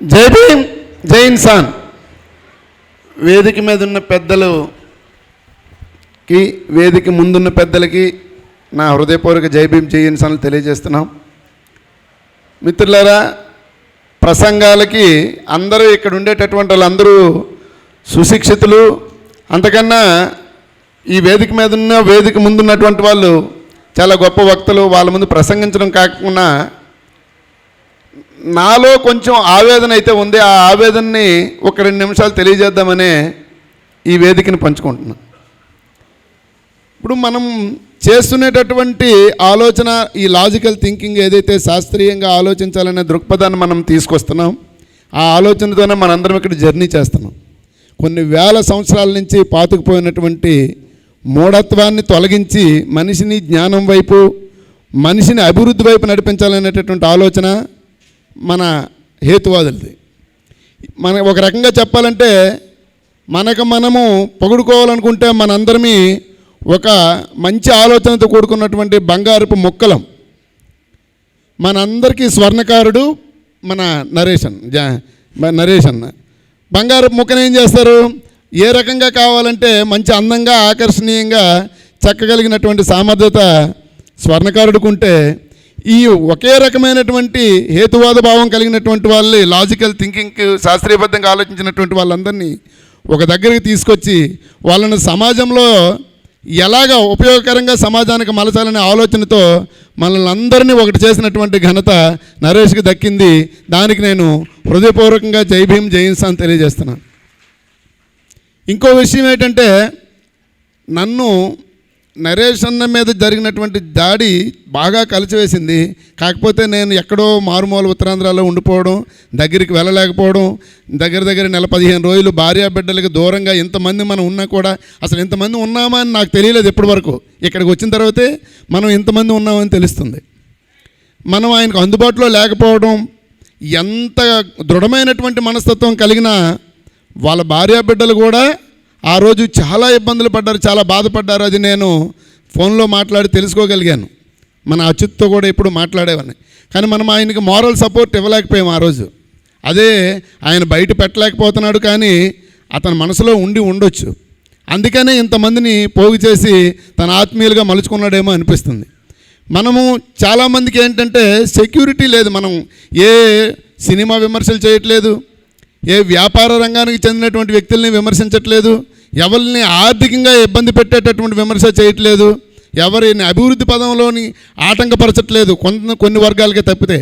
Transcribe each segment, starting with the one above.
జై భీమ్ జై ఇన్సాన్ వేదిక మీద ఉన్న పెద్దలుకి వేదిక ముందున్న పెద్దలకి నా హృదయపూర్వక జై భీమ్ జై ఇన్సాన్లు తెలియజేస్తున్నాం. మిత్రులారా ప్రసంగాలకి అందరూ ఇక్కడ ఉండేటటువంటి వాళ్ళందరూ సుశిక్షితులు. అంతకన్నా ఈ వేదిక మీద ఉన్న వేదిక ముందున్నటువంటి వాళ్ళు చాలా గొప్ప వక్తలు. వాళ్ళ ముందు ప్రసంగించడం కాకుండా నాలో కొంచెం ఆవేదన అయితే ఉంది ఆ ఆవేదనని ఒక రెండు నిమిషాలు తెలియజేద్దామనే ఈ వేదికని పంచుకుంటున్నాను. ఇప్పుడు మనం చేస్తునేటటువంటి ఆలోచన ఈ లాజికల్ థింకింగ్ ఏదైతే శాస్త్రీయంగా ఆలోచించాలనే దృక్పథాన్ని మనం తీసుకొస్తున్నాం ఆ ఆలోచనతోనే మనందరం ఇక్కడ జర్నీ చేస్తున్నాం. కొన్ని వేల సంవత్సరాల నుంచి పాతుకుపోయినటువంటి మూఢత్వాన్ని తొలగించి మనిషిని జ్ఞానం వైపు మనిషిని అభివృద్ధి వైపు నడిపించాలనేటటువంటి ఆలోచన మన హేతువాదులది. మన ఒక రకంగా చెప్పాలంటే మనకు మనము పొగుడుకోవాలనుకుంటే మనందరమీ ఒక మంచి ఆలోచనతో కూడుకున్నటువంటి బంగారపు మొక్కలం. మనందరికీ స్వర్ణకారుడు మన నరేషన్ జా నరేషన్. బంగారపు ముక్కను ఏం చేస్తారు? ఏ రకంగా కావాలంటే మంచి అందంగా ఆకర్షణీయంగా చెక్కగలిగినటువంటి సామర్థ్యత స్వర్ణకారుడికి ఉంటే ఈ ఒకే రకమైనటువంటి హేతువాద భావం కలిగినటువంటి వాళ్ళని లాజికల్ థింకింగ్ శాస్త్రీయబద్ధంగా ఆలోచించినటువంటి వాళ్ళందరినీ ఒక దగ్గరికి తీసుకొచ్చి వాళ్ళని సమాజంలో ఎలాగ ఉపయోగకరంగా సమాజానికి మలచాలనే ఆలోచనతో మనల్ని అందరినీ ఒకటి చేసినటువంటి ఘనత నరేష్కి దక్కింది. దానికి నేను హృదయపూర్వకంగా జై భీమ్ జైన్స్ అని తెలియజేస్తున్నాను. ఇంకో విషయం ఏంటంటే నన్ను నరేష్ అన్న మీద జరిగినటువంటి దాడి బాగా కలిసివేసింది. కాకపోతే నేను ఎక్కడో మారుమూల ఉత్తరాంధ్రలో ఉండిపోవడం దగ్గరికి వెళ్ళలేకపోవడం దగ్గర దగ్గర నెల పదిహేను రోజులు భార్యా బిడ్డలకు దూరంగా ఇంతమంది మనం ఉన్నా కూడా అసలు ఇంతమంది ఉన్నామా అని నాకు తెలియలేదు ఇప్పటివరకు. ఇక్కడికి వచ్చిన తర్వాతే మనం ఇంతమంది ఉన్నామని తెలుస్తుంది. మనం ఆయనకు అందుబాటులో లేకపోవడం ఎంత దృఢమైనటువంటి మనస్తత్వం కలిగిన వాళ్ళ భార్యా బిడ్డలు కూడా ఆ రోజు చాలా ఇబ్బందులు పడ్డారు చాలా బాధపడ్డారు. అది నేను ఫోన్లో మాట్లాడి తెలుసుకోగలిగాను. మన అచ్యుత్తో కూడా ఇప్పుడు మాట్లాడేవాడిని. కానీ మనం ఆయనకి మారల్ సపోర్ట్ ఇవ్వలేకపోయాం ఆ రోజు. అదే ఆయన బయట పెట్టలేకపోతున్నాడు కానీ అతని మనసులో ఉండి ఉండొచ్చు. అందుకనే ఇంతమందిని పోగు చేసి తన ఆత్మీయులుగా మలుచుకున్నాడేమో అనిపిస్తుంది. మనము చాలామందికి ఏంటంటే సెక్యూరిటీ లేదు. మనం ఏ సినిమా విమర్శలు చేయట్లేదు. ఏ వ్యాపార రంగానికి చెందినటువంటి వ్యక్తుల్ని విమర్శించట్లేదు ఎవరిని ఆర్థికంగా ఇబ్బంది పెట్టేటటువంటి విమర్శ చేయట్లేదు ఎవరిని అభివృద్ధి పదంలోని ఆటంకపరచట్లేదు కొంత కొన్ని వర్గాలకే తప్పితే.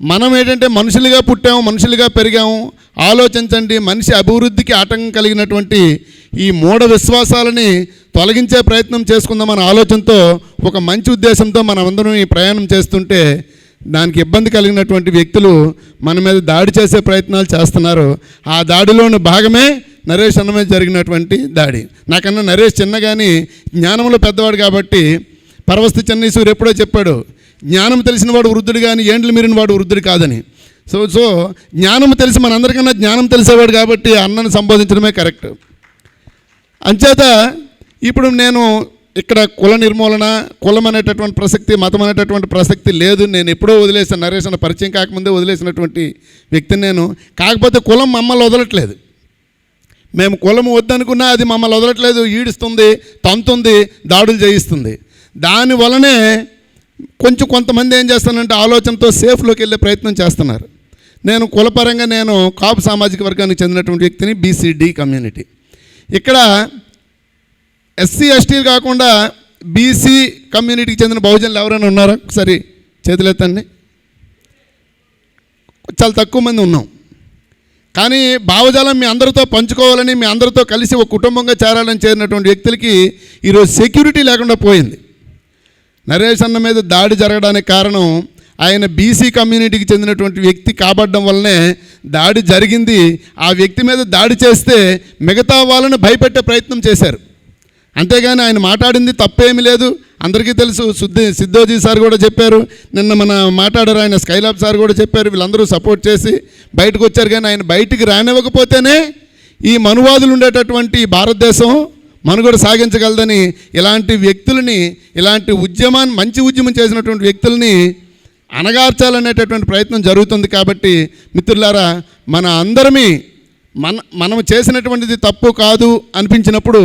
మనం ఏంటంటే మనుషులుగా పుట్టాము మనుషులుగా పెరిగాము. ఆలోచించండి మనిషి అభివృద్ధికి ఆటంకం కలిగినటువంటి ఈ మూఢ విశ్వాసాలని తొలగించే ప్రయత్నం చేసుకుందామన్న ఆలోచనతో ఒక మంచి ఉద్దేశంతో మనమందరం ఈ ప్రయాణం చేస్తుంటే దానికి ఇబ్బంది కలిగినటువంటి వ్యక్తులు మన మీద దాడి చేసే ప్రయత్నాలు చేస్తున్నారు. ఆ దాడిలోని భాగమే నరేష్ అన్న మీద జరిగినటువంటి దాడి. నాకన్నా నరేష్ చిన్నగాని జ్ఞానంలో పెద్దవాడు కాబట్టి పరవస్తి చెన్నీశ్వరు ఎప్పుడో చెప్పాడు జ్ఞానం తెలిసిన వాడు వృద్ధుడు కానీ ఏండ్లు మీరిన వాడు వృద్ధుడు కాదని. సో సో జ్ఞానం తెలిసి మనందరికన్నా జ్ఞానం తెలిసేవాడు కాబట్టి అన్నను సంబోధించడమే కరెక్ట్. అంచేత ఇప్పుడు నేను ఇక్కడ కుల నిర్మూలన కులం అనేటటువంటి ప్రసక్తి మతం అనేటటువంటి ప్రసక్తి లేదు. నేను ఎప్పుడో వదిలేసాను నరేష్ అన్న పరిచయం కాకముందే వదిలేసినటువంటి వ్యక్తిని నేను. కాకపోతే కులం మమ్మల్ని వదలట్లేదు. మేము కులం వద్దనుకున్నా అది మమ్మల్ని వదలట్లేదు. ఈడుస్తుంది తంతుంది దాడులు చేయిస్తుంది. దాని వలనే కొంచెం కొంతమంది ఏం చేస్తానంటే ఆలోచనతో సేఫ్లోకి వెళ్ళే ప్రయత్నం చేస్తున్నారు. నేను కులపరంగా నేను కాపు సామాజిక వర్గానికి చెందినటువంటి వ్యక్తిని బీసీడీ కమ్యూనిటీ ఇక్కడ ఎస్సీ ఎస్టీలు కాకుండా బీసీ కమ్యూనిటీకి చెందిన బహుజనులు ఎవరైనా ఉన్నారా? ఒకసారి చేతులెత్తండి. చాలా తక్కువ మంది ఉన్నాం. కానీ భావజాలం మీ అందరితో పంచుకోవాలని మీ అందరితో కలిసి ఒక కుటుంబంగా చేరాలని చేరినటువంటి వ్యక్తులకి ఈరోజు సెక్యూరిటీ లేకుండా పోయింది. నరేష్ అన్న మీద దాడి జరగడానికి కారణం ఆయన బీసీ కమ్యూనిటీకి చెందినటువంటి వ్యక్తి కాబడడం వల్లనే దాడి జరిగింది. ఆ వ్యక్తి మీద దాడి చేస్తే మిగతా వాళ్ళని భయపెట్టే ప్రయత్నం చేశారు. అంతేగాని ఆయన మాట్లాడింది తప్పేమీ లేదు. అందరికీ తెలుసు శుద్ధి సిద్ధోజీ సార్ కూడా చెప్పారు. నిన్న మన మాట్లాడారు ఆయన స్కైలాబ్ సార్ కూడా చెప్పారు. వీళ్ళందరూ సపోర్ట్ చేసి బయటకు వచ్చారు కానీ ఆయన బయటికి రానివ్వకపోతేనే ఈ మనువాదులు ఉండేటటువంటి భారతదేశం మనుగడ సాగించగలదని ఇలాంటి వ్యక్తులని ఇలాంటి ఉద్యమాన్ని మంచి ఉద్యమం చేసినటువంటి వ్యక్తుల్ని అణగార్చాలనేటటువంటి ప్రయత్నం జరుగుతుంది కాబట్టి మిత్రులారా మన అందరమీ మన మనం చేసినటువంటిది తప్పు కాదు అనిపించినప్పుడు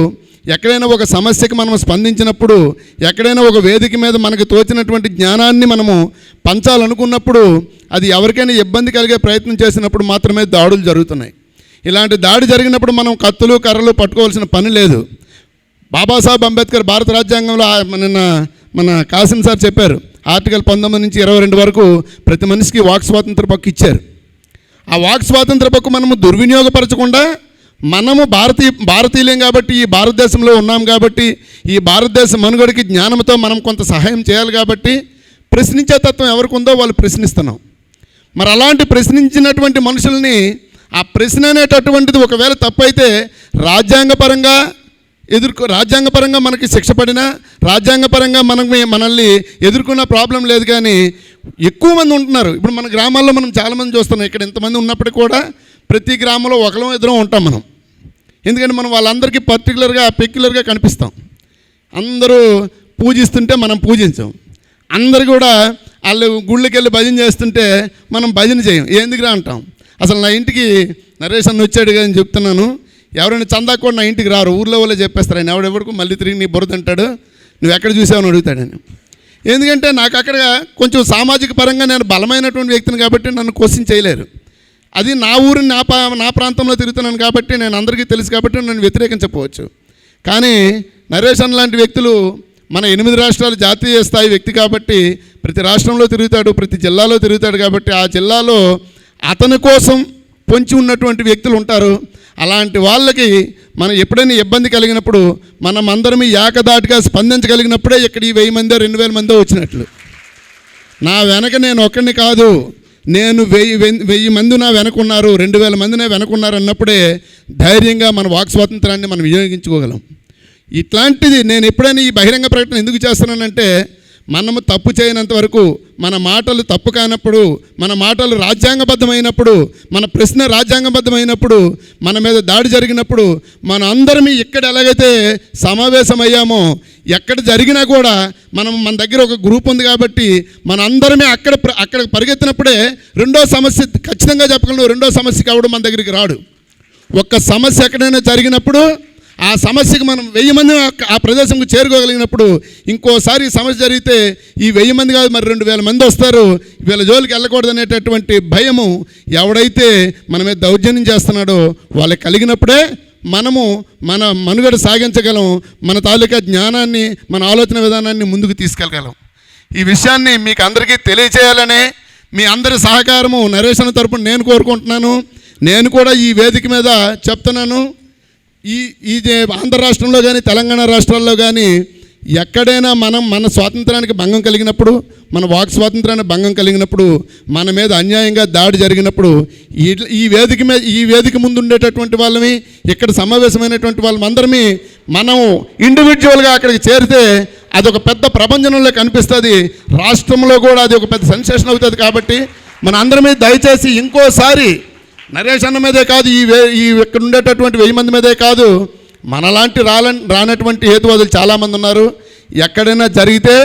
ఎక్కడైనా ఒక సమస్యకి మనం స్పందించినప్పుడు ఎక్కడైనా ఒక వేదిక మీద మనకు తోచినటువంటి జ్ఞానాన్ని మనము పంచాలనుకున్నప్పుడు అది ఎవరికైనా ఇబ్బంది కలిగే ప్రయత్నం చేసినప్పుడు మాత్రమే దాడులు జరుగుతున్నాయి. ఇలాంటి దాడి జరిగినప్పుడు మనం కత్తులు కర్రలు పట్టుకోవాల్సిన పని లేదు. బాబాసాహెబ్ అంబేద్కర్ భారత రాజ్యాంగంలో నిన్న మన కాసిం సార్ చెప్పారు ఆర్టికల్ పంతొమ్మిది నుంచి ఇరవై రెండు వరకు ప్రతి మనిషికి వాక్ స్వాతంత్ర పక్కు ఇచ్చారు. ఆ వాక్ స్వాతంత్ర పక్కు మనము దుర్వినియోగపరచకుండా మనము భారతీయ భారతీయులేం కాబట్టి ఈ భారతదేశంలో ఉన్నాం కాబట్టి ఈ భారతదేశ మనుగడికి జ్ఞానంతో మనం కొంత సహాయం చేయాలి కాబట్టి ప్రశ్నించే తత్వం ఎవరికి ఉందో వాళ్ళు ప్రశ్నిస్తున్నాం. మరి అలాంటి ప్రశ్నించినటువంటి మనుషుల్ని ఆ ప్రశ్న అనేటటువంటిది ఒకవేళ తప్పైతే రాజ్యాంగపరంగా ఎదుర్కొ రాజ్యాంగపరంగా మనకి శిక్ష పడినా రాజ్యాంగపరంగా మనం మనల్ని ఎదుర్కొన్న ప్రాబ్లం లేదు కానీ ఎక్కువ మంది ఉంటున్నారు. ఇప్పుడు మన గ్రామాల్లో మనం చాలామంది చూస్తున్నాం. ఇక్కడ ఇంతమంది ఉన్నప్పటికీ కూడా ప్రతి గ్రామంలో ఒకరం ఇద్దరం ఉంటాం మనం. ఎందుకంటే మనం వాళ్ళందరికీ పర్టికులర్గా పెక్యులర్గా కనిపిస్తాం. అందరూ పూజిస్తుంటే మనం పూజించాం. అందరు కూడా వాళ్ళు గుళ్ళకి వెళ్ళి భజన చేస్తుంటే మనం భజన చేయం. ఎందుకురా అంటాం. అసలు నా ఇంటికి నరేష్ అన్న వచ్చాడు కదా అని చెప్తున్నాను. ఎవరైనా చందా కూడా నా ఇంటికి రారు. ఊర్లో వాళ్ళే చెప్పేస్తారు. ఆయన ఎవడెవడికి మళ్ళీ తిరిగి నీ బుర్ర తింటాడు నువ్వు ఎక్కడ చూసావని అడుగుతాడని ఎందుకంటే నాకు అక్కడ కొంచెం సామాజిక పరంగా నేను బలమైనటువంటి వ్యక్తిని కాబట్టి నన్ను క్వశ్చన్ చేయలేరు. అది నా ఊరు నా పా నా ప్రాంతంలో తిరుగుతున్నాను కాబట్టి నేను అందరికీ తెలుసు కాబట్టి నన్ను వ్యతిరేకించకపోవచ్చు కానీ నరేష్ అన్న లాంటి వ్యక్తులు మన ఎనిమిది రాష్ట్రాలు జాతీయ స్థాయి వ్యక్తి కాబట్టి ప్రతి రాష్ట్రంలో తిరుగుతాడు ప్రతి జిల్లాలో తిరుగుతాడు కాబట్టి ఆ జిల్లాలో అతని కోసం పొంచి ఉన్నటువంటి వ్యక్తులు ఉంటారు. అలాంటి వాళ్ళకి మనం ఎప్పుడైనా ఇబ్బంది కలిగినప్పుడు మనం అందరం ఏకదాటిగా స్పందించగలిగినప్పుడే ఇక్కడ ఈ వెయ్యి మందో రెండు వేల మందో వచ్చినట్లు. నా వెనక నేను ఒక్కడిని కాదు. నేను వెయ్యి వెన్- వెయ్యి మంది నా వెనకున్నారు రెండు వేల మంది నా వెనకున్నారు అన్నప్పుడే ధైర్యంగా మన వాక్ స్వాతంత్రాన్ని మనం వినియోగించుకోగలం. ఇట్లాంటిది నేను ఎప్పుడైనా ఈ బహిరంగ ప్రకటన ఎందుకు చేస్తున్నానంటే మనము తప్పు చేయనంత వరకు మన మాటలు తప్పు కానప్పుడు మన మాటలు రాజ్యాంగబద్ధమైనప్పుడు మన ప్రశ్న రాజ్యాంగబద్ధమైనప్పుడు మన మీద దాడి జరిగినప్పుడు మన అందరం ఇక్కడ ఎలాగైతే సమావేశమయ్యామో ఎక్కడ జరిగినా కూడా మనం మన దగ్గర ఒక గ్రూప్ ఉంది కాబట్టి మన అందరమే అక్కడ అక్కడ పరిగెత్తినప్పుడే రెండో సమస్య ఖచ్చితంగా చెప్పగలను రెండో సమస్య కావడం మన దగ్గరికి రాడు. ఒక్క సమస్య ఎక్కడైనా జరిగినప్పుడు ఆ సమస్యకు మనం వెయ్యి మంది ఆ- ప్రదేశంకు చేరుకోగలిగినప్పుడు ఇంకోసారి సమస్య జరిగితే ఈ వెయ్యి మంది కాదు మరి రెండు వేల మంది వస్తారు. వీళ్ళ జోలికి వెళ్ళకూడదు అనేటటువంటి భయము ఎవడైతే మనమే దౌర్జన్యం చేస్తున్నాడో వాళ్ళకి కలిగినప్పుడే మనము మన మనుగడ సాగించగలం మన తాలూకా జ్ఞానాన్ని మన ఆలోచన విధానాన్ని ముందుకు తీసుకెళ్ళగలం. ఈ విషయాన్ని మీకు అందరికీ తెలియచేయాలనే మీ అందరి సహకారము నరేషన్ తరపున నేను కోరుకుంటున్నాను. నేను కూడా ఈ వేదిక మీద చెప్తున్నాను. ఈ ఇది ఆంధ్ర రాష్ట్రంలో కానీ తెలంగాణ రాష్ట్రాల్లో కానీ ఎక్కడైనా మనం మన స్వాతంత్రానికి భంగం కలిగినప్పుడు మన వాక్ స్వాతంత్రానికి భంగం కలిగినప్పుడు మన మీద అన్యాయంగా దాడి జరిగినప్పుడు ఈ ఈ వేదిక మీద ఈ వేదిక ముందు ఉండేటటువంటి వాళ్ళని ఇక్కడ సమావేశమైనటువంటి వాళ్ళందరమీ మనం ఇండివిజువల్గా అక్కడికి చేరితే అది ఒక పెద్ద ప్రపంచంలో కనిపిస్తుంది. రాష్ట్రంలో కూడా అది ఒక పెద్ద సెన్సేషన్ అవుతుంది కాబట్టి మన అందరి మీద దయచేసి ఇంకోసారి నరేష్ అన్న మీదే కాదు ఈ వే ఈ ఇక్కడ ఉండేటటువంటి వెయ్యి మంది మీదే కాదు. మనలాంటి రాల రానటువంటి హేతువాదులు చాలామంది ఉన్నారు. ఎక్కడైనా జరిగితే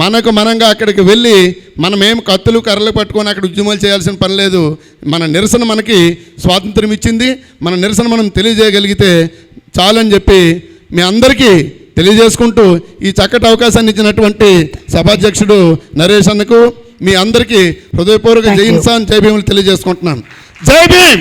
మనకు మనంగా అక్కడికి వెళ్ళి మనం ఏం కత్తులు కర్రలు పట్టుకొని అక్కడ ఉద్యమాలు చేయాల్సిన పని లేదు. మన నిరసన మనకి స్వాతంత్రం ఇచ్చింది. మన నిరసన మనం తెలియజేయగలిగితే చాలని చెప్పి మీ అందరికీ తెలియజేసుకుంటూ ఈ చక్కటి అవకాశాన్ని ఇచ్చినటువంటి సభాధ్యక్షుడు నరేష్ అన్నకు మీ అందరికీ హృదయపూర్వక జై. ఇన్సాన్ జై భీములు తెలియజేసుకుంటున్నాను. జై భీమ్